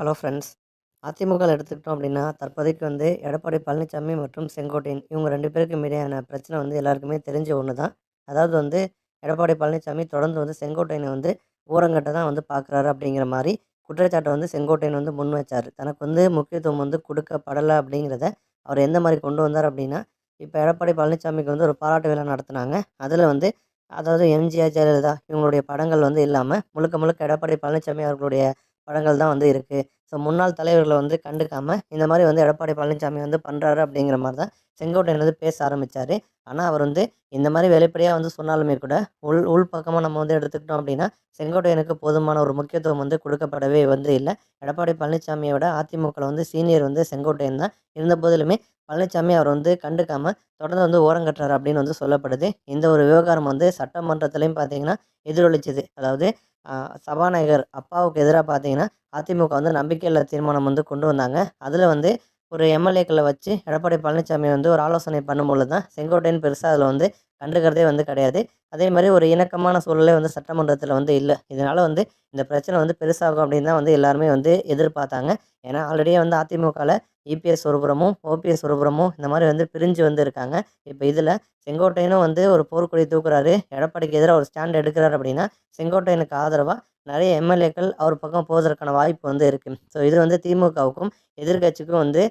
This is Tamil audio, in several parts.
Hello friends. அதிமுகவில் எடுத்துக்கிட்டோம் அப்படின்னா தற்போதைக்கு வந்து எடப்பாடி பழனிசாமி மற்றும் செங்கோட்டையன் இவங்க ரெண்டு பேருக்கு இடையான பிரச்சனை வந்து எல்லாருக்குமே தெரிஞ்ச ஒன்று தான். அதாவது வந்து எடப்பாடி பழனிசாமி தொடர்ந்து வந்து செங்கோட்டையனை வந்து ஊரங்கட்ட தான் வந்து பார்க்குறாரு அப்படிங்கிற மாதிரி குற்றச்சாட்டை வந்து செங்கோட்டையன் வந்து முன் வச்சார். தனக்கு வந்து முக்கியத்துவம் வந்து கொடுக்கப்படலை அப்படிங்கிறத அவர் எந்த மாதிரி கொண்டு வந்தார் அப்படின்னா இப்போ எடப்பாடி பழனிசாமிக்கு வந்து ஒரு பாராட்டு விழா நடத்துனாங்க. அதில் வந்து அதாவது எம்ஜிஆர் ஜெயலலிதா இவங்களுடைய படங்கள் வந்து இல்லாமல் முழுக்க முழுக்க எடப்பாடி பழனிசாமி அவர்களுடைய படங்கள் தான் வந்து இருக்குது ஸோ முன்னாள் தலைவர்களை வந்து கண்டுக்காமல் இந்த மாதிரி வந்து எடப்பாடி பழனிசாமி வந்து பண்ணுறாரு அப்படிங்கிற மாதிரி தான் செங்கோட்டையன் வந்து பேச ஆரம்பித்தார் ஆனால் அவர் வந்து இந்த மாதிரி வெளிப்படையாக வந்து சொன்னாலுமே கூட உள் உள் பக்கமாக நம்ம வந்து எடுத்துக்கிட்டோம் அப்படின்னா செங்கோட்டையனுக்கு போதுமான ஒரு முக்கியத்துவம் வந்து கொடுக்கப்படவே வந்து இல்லை. எடப்பாடி பழனிசாமியோட அதிமுகவில் வந்து சீனியர் வந்து செங்கோட்டையன் தான். இருந்த போதிலுமே பழனிசாமி அவர் வந்து கண்டுக்காமல் தொடர்ந்து வந்து ஓரங்கட்டுறாரு அப்படின்னு வந்து சொல்லப்படுது. இந்த ஒரு விவகாரம் வந்து சட்டமன்றத்துலேயும் பார்த்தீங்கன்னா எதிரொலிச்சது. அதாவது சபாநாயகர் அப்பாவுக்கு எதிராக பார்த்தீங்கன்னா அதிமுக வந்து நம்பிக்கையில்லா தீர்மானம் வந்து கொண்டு வந்தாங்க. அதில் வந்து ஒரு எம்எல்ஏக்களை வச்சு எடப்பாடி பழனிசாமி வந்து ஒரு ஆலோசனை பண்ணும்பொழுது தான் செங்கோட்டையன் பெருசாக அதில் வந்து கண்டுக்கிறதே வந்து கிடையாது. அதே மாதிரி ஒரு இணக்கமான சூழலே வந்து சட்டமன்றத்தில் வந்து இல்லை. இதனால் வந்து இந்த பிரச்சனை வந்து பெருசாகும் அப்படின்னு தான் வந்து எல்லாருமே வந்து எதிர்பார்த்தாங்க. ஏன்னா ஆல்ரெடியே வந்து அதிமுகவில் இபிஎஸ் ஒருபுறமும் ஓபிஎஸ் ஒருபுறமும் இந்த மாதிரி வந்து பிரிஞ்சு வந்து இருக்காங்க. இப்போ இதில் செங்கோட்டையனும் வந்து ஒரு போர்க்கொடி தூக்குறாரு. எடப்பாடிக்கு எதிராக ஒரு ஸ்டாண்ட் எடுக்கிறாரு அப்படின்னா செங்கோட்டையனுக்கு ஆதரவாக நிறைய எம்எல்ஏக்கள் அவர் பக்கம் போவதற்கான வாய்ப்பு வந்து இருக்குது ஸோ இது வந்து திமுகவுக்கும் எதிர்கட்சிக்கும் வந்து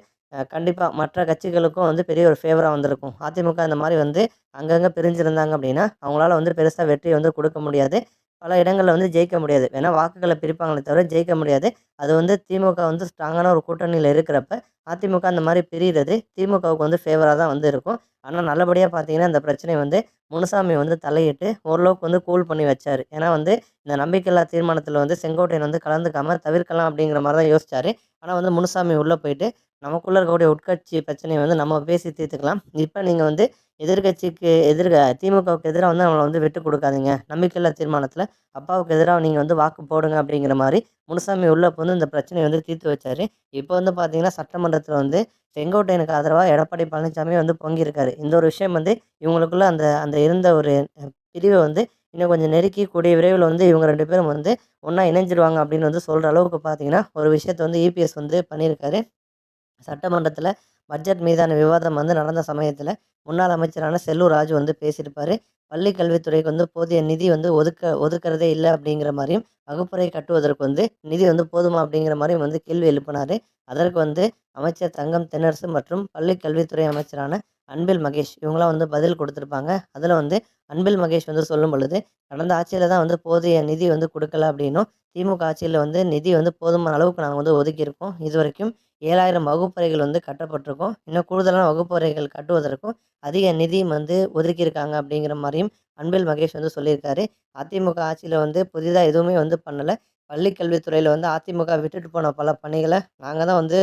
கண்டிப்பாக மற்ற கட்சிகளுக்கும் வந்து பெரிய ஒரு ஃபேவராக வந்திருக்கும். அதிமுக இந்த மாதிரி வந்து அங்கங்கே பிரிஞ்சிருந்தாங்க அப்படின்னா அவங்களால வந்து பெருசாக வெற்றி வந்து கொடுக்க முடியாது. பல இடங்களில் வந்து ஜெயிக்க முடியாது. வேணால் வாக்குகளை பிரிப்பாங்களே தவிர ஜெயிக்க முடியாது. அது வந்து திமுக வந்து ஸ்ட்ராங்கான ஒரு கூட்டணியில் இருக்கிறப்ப அதிமுக அந்த மாதிரி பிரிகிறது திமுகவுக்கு வந்து ஃபேவராக தான் வந்து இருக்கும். ஆனால் நல்லபடியாக பார்த்தீங்கன்னா இந்த பிரச்சனை வந்து முனுசாமி வந்து தலையிட்டு ஓரளவுக்கு வந்து கூல் பண்ணி வச்சார். ஏன்னா வந்து இந்த நம்பிக்கையில்லா தீர்மானத்தில் வந்து செங்கோட்டையன் வந்து கலந்துக்காமல் தவிர்க்கலாம் அப்படிங்கிற மாதிரி தான் யோசிச்சார். ஆனால் வந்து முனுசாமி உள்ளே போயிட்டு நமக்குள்ளே இருக்கக்கூடிய உட்கட்சி பிரச்சனையை வந்து நம்ம பேசி தீர்த்துக்கலாம். இப்போ நீங்கள் வந்து எதிர்கட்சிக்கு எதிர்க திமுகவுக்கு எதிராக வந்து அவங்கள வந்து விட்டு கொடுக்காதீங்க. நம்பிக்கையில்லா தீர்மானத்தில் அப்பாவுக்கு எதிராக நீங்கள் வந்து வாக்கு போடுங்க அப்படிங்கிற மாதிரி முனுசாமி உள்ளே வந்து இந்த பிரச்சனையை வந்து தீர்த்து வச்சார். இப்போ வந்து பார்த்தீங்கன்னா சட்டமன்றத்தில் வந்து செங்கோட்டையனுக்கு ஆதரவாக எடப்பாடி பழனிசாமி வந்து பொங்கியிருக்காரு இந்த ஒரு விஷயம் வந்து இவங்களுக்குள்ள அந்த அந்த இருந்த ஒரு பிரிவை வந்து இன்னும் கொஞ்சம் நெருக்கி கூடிய விரைவில் வந்து இவங்க ரெண்டு பேரும் வந்து ஒன்றா இணைஞ்சிருவாங்க அப்படின்னு வந்து சொல்கிற அளவுக்கு பார்த்தீங்கன்னா ஒரு விஷயத்தை வந்து இபிஎஸ் வந்து பண்ணியிருக்காரு. சட்டமன்றத்தில் பட்ஜெட் மீதான விவாதம் வந்து நடந்த சமயத்தில் முன்னாள் அமைச்சரான செல்லூர் ராஜு வந்து பேசியிருப்பார். பள்ளி கல்வித்துறைக்கு வந்து போதிய நிதி வந்து ஒதுக்க ஒதுக்கிறதே இல்லை அப்படிங்கிற மாதிரியும் வகுப்பறை கட்டுவதற்கு வந்து நிதி வந்து போதுமா அப்படிங்கிற மாதிரியும் வந்து கேள்வி எழுப்பினார். அதற்கு வந்து அமைச்சர் தங்கம் தென்னரசு மற்றும் பள்ளி கல்வித்துறை அமைச்சரான அன்பில் மகேஷ் இவங்களாம் வந்து பதில் கொடுத்துருப்பாங்க. அதில் வந்து அன்பில் மகேஷ் வந்து சொல்லும் பொழுது கடந்த ஆட்சியில் தான் வந்து போதிய நிதி வந்து கொடுக்கல அப்படின்னும் திமுக ஆட்சியில் வந்து நிதி வந்து போதுமான அளவுக்கு நாங்கள் வந்து ஒதுக்கியிருக்கோம். இது வரைக்கும் ஏழாயிரம் வகுப்பறைகள் வந்து கட்டப்பட்டிருக்கும். இன்னும் கூடுதலான வகுப்பறைகள் கட்டுவதற்கும் அதிக நிதியும் வந்து ஒதுக்கியிருக்காங்க அப்படிங்கிற மாதிரியும் அன்பில் மகேஷ் வந்து சொல்லியிருக்காரு. அதிமுக ஆட்சியில் வந்து புதிதாக எதுவுமே வந்து பண்ணலை. பள்ளி கல்வித்துறையில் வந்து அதிமுக விட்டுட்டு போன பல பணிகளை நாங்கள் தான் வந்து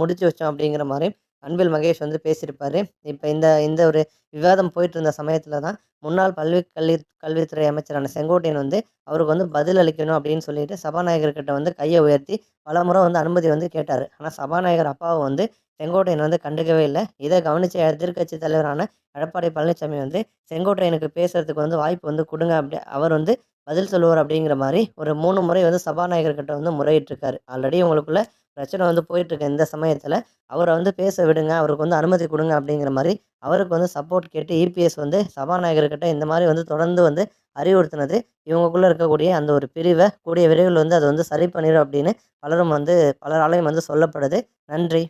முடித்து வச்சோம் அப்படிங்கிற மாதிரியும் அன்பில் மகேஷ் வந்து பேசியிருப்பார். இப்போ இந்த இந்த ஒரு விவாதம் போயிட்டு இருந்த சமயத்தில் தான் முன்னாள் பல்வி கல்வி கல்வித்துறை அமைச்சரான செங்கோட்டையன் வந்து அவருக்கு வந்து பதில் அளிக்கணும் அப்படின்னு சொல்லிட்டு சபாநாயகர்கிட்ட வந்து கையை உயர்த்தி பல முறை வந்து அனுமதி வந்து கேட்டார். ஆனால் சபாநாயகர் அப்பாவை வந்து செங்கோட்டையன் வந்து கண்டுக்கவே இல்லை. இதை கவனித்த எதிர்கட்சி தலைவரான எடப்பாடி பழனிசாமி வந்து செங்கோட்டையனுக்கு பேசுறதுக்கு வந்து வாய்ப்பு வந்து கொடுங்க அப்படி அவர் வந்து பதில் சொல்லுவார் அப்படிங்கிற மாதிரி ஒரு மூணு முறை வந்து சபாநாயகர்கிட்ட வந்து முறையிட்டிருக்காரு. ஆல்ரெடி உங்களுக்குள்ள பிரச்சனை வந்து போயிட்டுருக்கு இந்த சமயத்தில். அவரை வந்து பேச விடுங்க அவருக்கு வந்து அனுமதி கொடுங்க அப்படிங்கிற மாதிரி அவருக்கு வந்து சப்போர்ட் கேட்டு இபிஎஸ் வந்து சபாநாயகர்கிட்ட இந்த மாதிரி வந்து தொடர்ந்து வந்து அறிவுறுத்தினது. இவங்களுக்குள்ளே இருக்கக்கூடிய அந்த ஒரு பிரிவை கூடிய விரைவில் வந்து அதை வந்து சரி பண்ணிடும் அப்படின்னு பலரும் வந்து பலராலையும் வந்து சொல்லப்படுது. நன்றி.